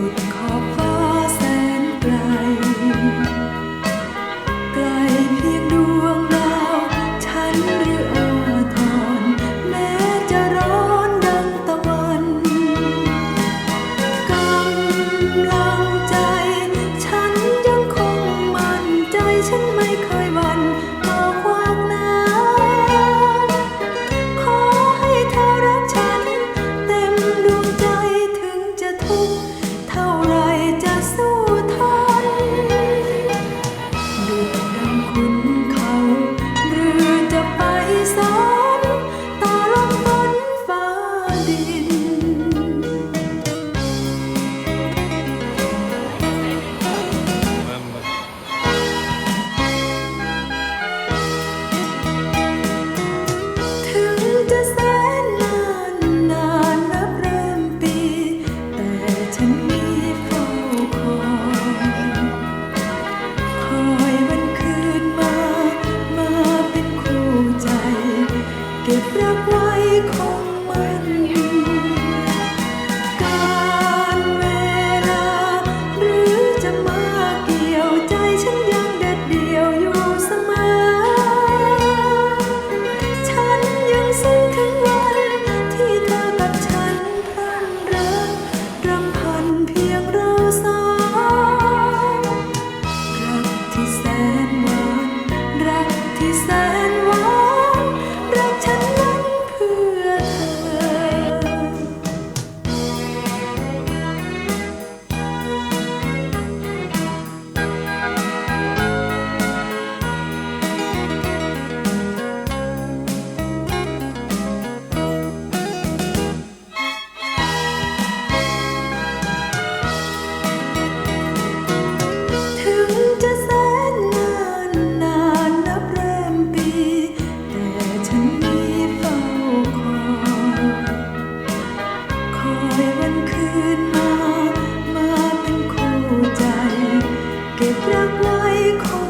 สุดขอบฟ้าแสนไกล আছেন รักไว้คอ